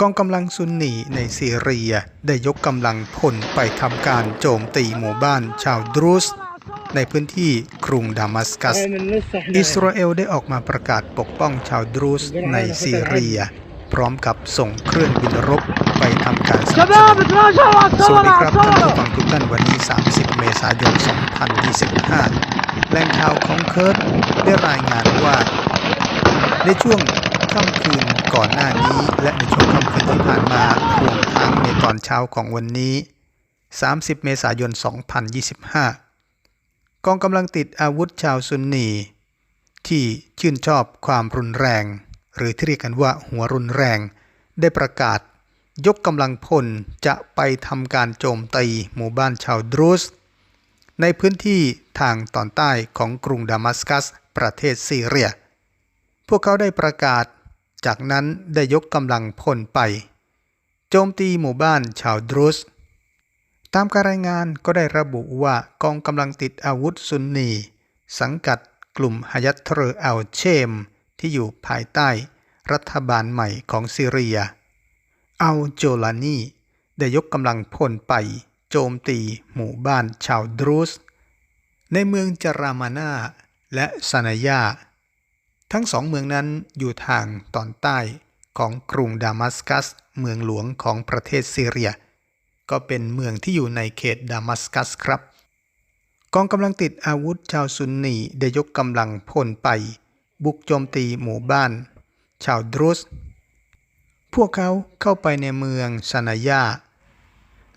กองกำลังซุนนีในซีเรียได้ยกกำลังพลไปทำการโจมตีหมู่บ้านชาวดรูสในพื้นที่กรุงดามัสกัส อิสราเอลได้ออกมาประกาศปกป้องชาวดรูสในซีเรีย พร้อมกับส่งเครื่องบินรบไปทำการสนับสนุนสวัสดีครับท่านผู้ฟังทุกท่านวันนี้ 30 เมษายน 2025 แหล่งข่าวของเคิร์ตได้รายงานว่า ในช่วง ค่ำคืนก่อนหน้านี้และในช่วงค่ำคืนที่ผ่านมารวมทั้งในตอนเช้าของวันนี้ 30 เมษายน 2025 กองกำลังติดอาวุธชาวซุนนีที่ชื่นชอบความรุนแรง หรือที่เรียกกันว่าหัวรุนแรง ได้ประกาศ ยกกำลังพลจะไปทำการโจมตีหมู่บ้านชาวดรูสในพื้นที่ทางตอนใต้ของกรุงดามัสกัส ประเทศซีเรีย พวกเขาได้ประกาศ จากนั้นได้ยกกำลังพลไป โจมตีหมู่บ้านชาวดรูสตามการรายงานก็ได้ระบุว่ากองกำลังติดอาวุธซุนนี สังกัดกลุ่มฮายัตเทอร์อัลเชม ที่อยู่ภายใต้รัฐบาลใหม่ของซีเรีย อัลโจลานีได้ยกกำลังพลไป โจมตีหมู่บ้านชาวดรูสในเมืองจารามานาและซานายา ทั้งสองเมืองนั้นอยู่ทางตอนใต้ของกรุงดามัสกัส เมืองหลวงของประเทศซีเรีย ก็เป็นเมืองที่อยู่ในเขตดามัสกัสครับ กองกำลังติดอาวุธชาวซุนนีได้ยกกำลังพลไป บุกโจมตีหมู่บ้าน ชาวดรูสพวกเขาเข้าไปในเมืองซานายา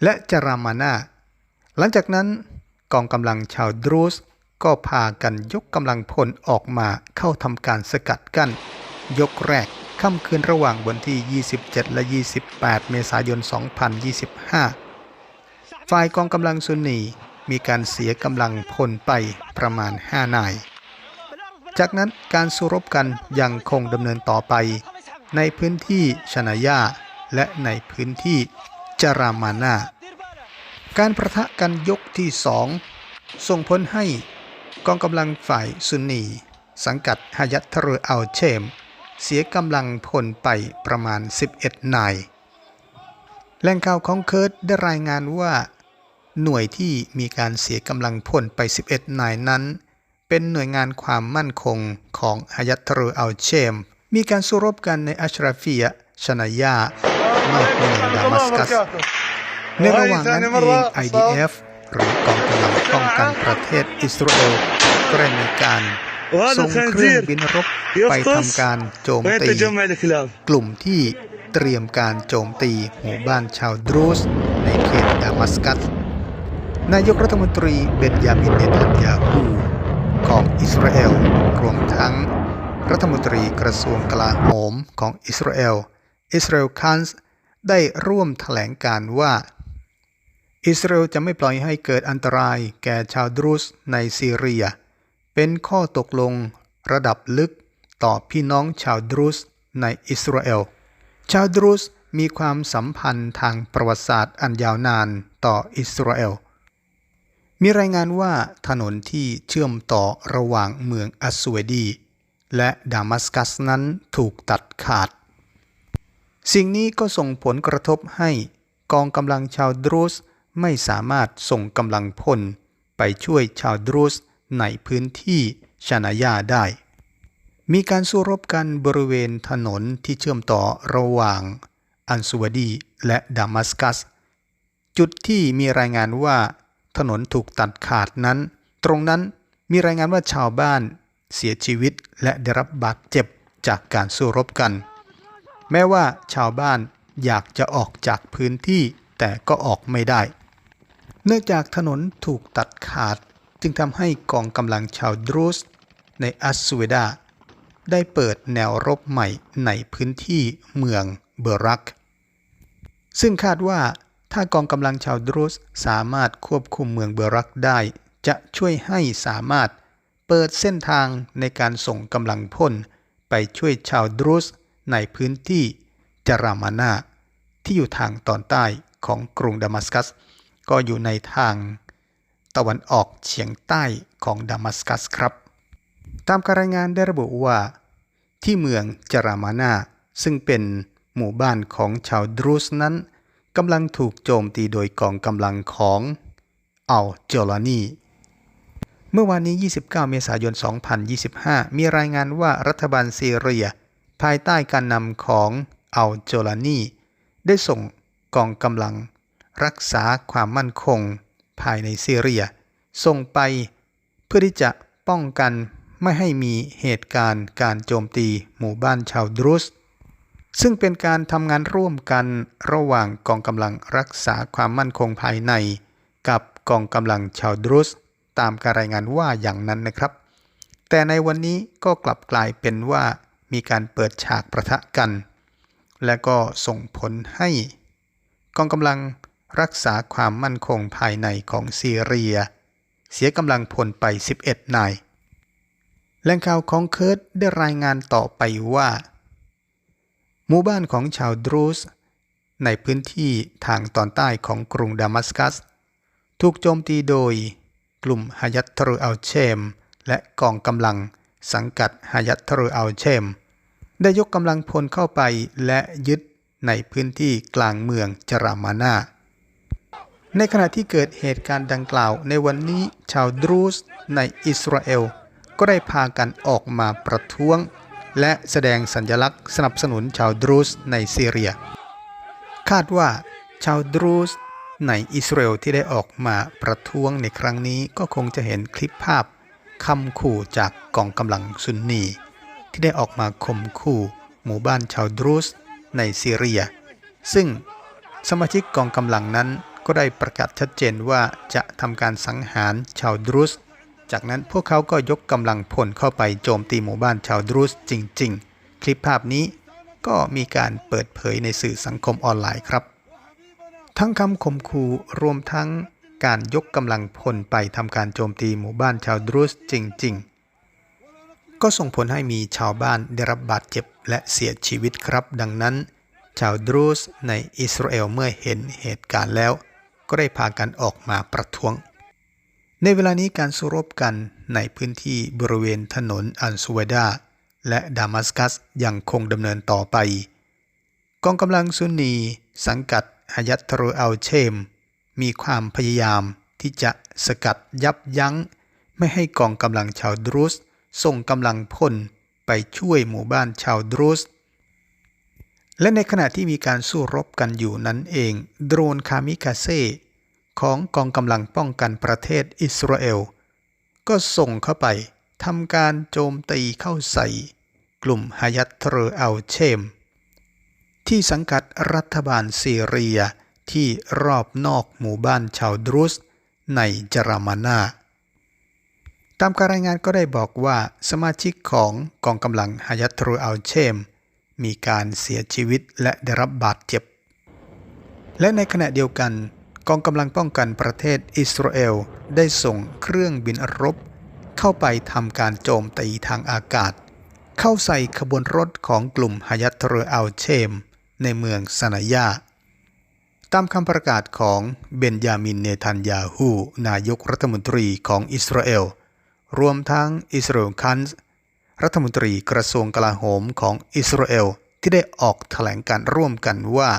และจารามานาหลังจากนั้นกองกำลังชาวดรูส ก็พากันยกกำลังพลออกมาเข้าทำการสกัดกั้น ยกแรกค่ำคืนระหว่างวันที่ 27 และ 28 เมษายน 2025 ฝ่ายกองกำลังซุนนีมีการเสียกำลังพลไปประมาณ 5 นาย จากนั้นการสู้รบกันยังคงดำเนินต่อไป ในพื้นที่ชนายาและในพื้นที่จารามานาการประทะกันยกที่สองส่งผลให้ กองกำลังฝ่ายซุนนี สังกัดฮายัตเทอร์อัลเชม เสียกำลังพลไปประมาณ 11 นาย แหล่งข่าวของเคิร์ดได้รายงานว่า หน่วยที่มีการเสียกำลังพลไป 11 นายนั้น เป็นหน่วยงานความมั่นคงของฮายัตเทอร์อัลเชม มีการสู้รบกันในอัชราฟียะชนายานอกเมืองดามัสกัสในระหว่างนั้นเอง IDF หรือกอง ป้องกันประเทศอิสราเอลก็ได้มีการส่งเครื่องบินรบไปทำการโจมตี กลุ่มที่เตรียมการโจมตีหมู่บ้านชาวดรูสในเขตดามัสกัส นายกรัฐมนตรีเบนยามินเนทันยาฮูของอิสราเอลรวมทั้ง รัฐมนตรีกระทรวงกลาโหมของอิสราเอลอิสราเอลคันส์ได้ร่วมถแถลงการว่า อิสราเอลจะไม่ปล่อยให้เกิดอันตรายแก่ชาวดรูสในซีเรีย เป็นข้อตกลงระดับลึกต่อพี่น้องชาวดรูสในอิสราเอล ชาวดรูสมีความสัมพันธ์ทางประวัติศาสตร์อันยาวนานต่ออิสราเอล มีรายงานว่าถนนที่เชื่อมต่อระหว่างเมืองอัสเวดี และดามัสกัสนั้นถูกตัดขาด สิ่งนี้ก็ส่งผลกระทบให้กองกำลังชาวดรูส ไม่สามารถส่งกำลังพลไปช่วยชาวดรูสในพื้นที่ชานายาได้ มีการสู้รบกันบริเวณถนนที่เชื่อมต่อระหว่างอันสวดีและดามัสกัส จุดที่มีรายงานว่าถนนถูกตัดขาดนั้น ตรงนั้นมีรายงานว่าชาวบ้านเสียชีวิตและได้รับบาดเจ็บจากการสู้รบกัน แม้ว่าชาวบ้านอยากจะออกจากพื้นที่แต่ก็ออกไม่ได้ เนื่องจากถนนถูกตัดขาด จึงทำให้กองกำลังชาวดรูสในอัสสเวดา ได้เปิดแนวรบใหม่ในพื้นที่เมืองเบอรัก ซึ่งคาดว่าถ้ากองกำลังชาวดรูสสามารถควบคุมเมืองเบอรักได้ จะช่วยให้สามารถเปิดเส้นทางในการส่งกำลังพลไปช่วยชาวดรูสในพื้นที่จารามานาที่อยู่ทางตอนใต้ของกรุงดามัสกัส ก็อยู่ในทางตะวันออกเฉียงใต้ของดามัสกัสครับ ตามการรายงานได้ระบุว่า ที่เมืองจารามานาซึ่งเป็นหมู่บ้านของชาวดรูซนั้นกำลังถูกโจมตีโดยกองกำลังของอัลจอลานีเมื่อวานนี้ 29 เมษายน 2025 มีรายงานว่ารัฐบาลซีเรีย ภายใต้การนำของอัลโจลานีได้ส่งกองกำลัง รักษาความมั่นคง ภายในซีเรีย ส่งไปเพื่อที่จะป้องกันไม่ให้มีเหตุการณ์การโจมตีหมู่บ้านชาวดรุส ซึ่งเป็นการทำงานร่วมกันระหว่างกองกำลังรักษาความมั่นคงภายใน กับกองกำลังชาวดรุส ตามการรายงานว่าอย่างนั้นนะครับ แต่ในวันนี้ก็กลับกลายเป็นว่ามีการเปิดฉากประทะกัน และก็ส่งผลให้ กองกำลัง รักษาความมั่นคงภายในของซีเรีย เสียกำลังพลไป 11 นายแหล่งข่าวของเคิร์ดได้รายงานต่อไปว่า หมู่บ้านของชาวดรูซในพื้นที่ทางตอนใต้ของกรุงดามัสกัส ถูกโจมตีโดยกลุ่มฮายัตทรุอัลเชม และกองกำลังสังกัดฮายัตทรุอัลเชม ได้ยกกำลังพลเข้าไปและยึดในพื้นที่กลางเมืองจรามานา ในขณะที่เกิดเหตุการณ์ดังกล่าวในวันนี้ชาวดรูซในอิสราเอล ก็ได้พากันออกมาประท้วง และแสดงสัญลักษณ์สนับสนุนชาวดรูซในซีเรีย คาดว่าชาวดรูซในอิสราเอลที่ได้ออกมาประท้วงในครั้งนี้ก็คงจะเห็นคลิปภาพคำขู่จากกองกำลังซุนนีที่ได้ออกมาข่มขู่หมู่บ้านชาวดรูซในซีเรีย ซึ่งสมาชิกกองกำลังนั้น ก็ได้ประกาศชัดเจนว่าจะทำการสังหารชาวดรูซจากนั้นพวกเขาก็ยกกำลังพลเข้าไปโจมตีหมู่บ้านชาวดรูซจริง ๆ คลิปภาพนี้ก็มีการเปิดเผยในสื่อสังคมออนไลน์ครับ ทั้งคำข่มขู่รวมทั้งการยกกำลังพลไปทำการโจมตีหมู่บ้านชาวดรูซจริง ๆ ก็ส่งผลให้มีชาวบ้านได้รับบาดเจ็บและเสียชีวิตครับ ดังนั้น ชาวดรูซในอิสราเอลเมื่อเห็นเหตุการณ์แล้ว ก็ได้พากันออกมาประท้วง ในเวลานี้การสู้รบกันในพื้นที่บริเวณถนนอันซูเวดาและดามัสกัสยังคงดำเนินต่อไป กองกำลังซุนนีสังกัดฮายัตรอัลเชม มีความพยายามที่จะสกัดยับยั้ง ไม่ให้กองกำลังชาวดรูซส่งกำลังพลไปช่วยหมู่บ้านชาวดรูซ และในขณะที่มีการสู้รบกันอยู่นั้นเอง โดรนคามิคาเซ่ของกองกำลังป้องกันประเทศอิสราเอล ก็ส่งเข้าไปทำการโจมตีเข้าใส่ กลุ่มฮายัตเทอร์อัลเชม ที่สังกัดรัฐบาลซีเรียที่รอบนอกหมู่บ้านชาวดรุสในจรามานา ตามการรายงานก็ได้บอกว่าสมาชิกของกองกำลังฮายัตเทรอัลเชม มีการเสียชีวิตและได้รับบาดเจ็บ และในขณะเดียวกัน กองกำลังป้องกันประเทศอิสราเอลได้ส่งเครื่องบินรบ เข้าไปทำการโจมตีทางอากาศ เข้าใส่ขบวนรถของกลุ่มฮายัตเทอร์อัลเชม ในเมืองซานายาตามคำประกาศของเบนยามินเนทันยาฮูนายกรัฐมนตรีของอิสราเอล รวมทั้งอิสราเอลคันส์ รัฐมนตรีกระทรวงกลาโหมของอิสราเอลที่ได้ออกแถลงการร่วมกันว่า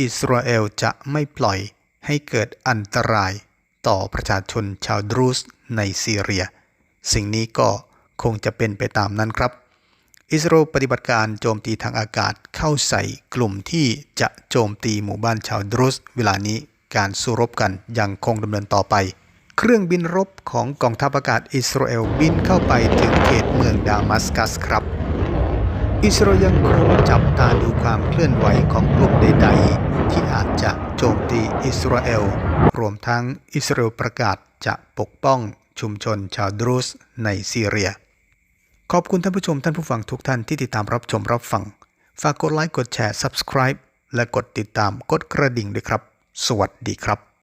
อิสราเอลจะไม่ปล่อยให้เกิดอันตรายต่อประชาชนชาวดรูซในซีเรีย สิ่งนี้ก็คงจะเป็นไปตามนั้นครับ อิสราเอลปฏิบัติการโจมตีทางอากาศเข้าใส่กลุ่มที่จะโจมตีหมู่บ้านชาวดรูซเวลานี้การสู้รบกันยังคงดำเนินต่อไป เครื่องบินรบของกองทัพอากาศอิสราเอลบินเข้าไปถึงเขตเมืองดามัสกัสครับ อิสราเอลยังคงจับตาดูความเคลื่อนไหวของกลุ่มใดๆ ที่อาจจะโจมตีอิสราเอล รวมทั้งอิสราเอลประกาศจะปกป้องชุมชนชาวดรูซในซีเรีย ขอบคุณท่านผู้ชมท่านผู้ฟังทุกท่านที่ติดตามรับชมรับฟัง ฝากกดไลค์กดแชร์ Subscribe และกดติดตามกดกระดิ่งด้วยครับ สวัสดีครับ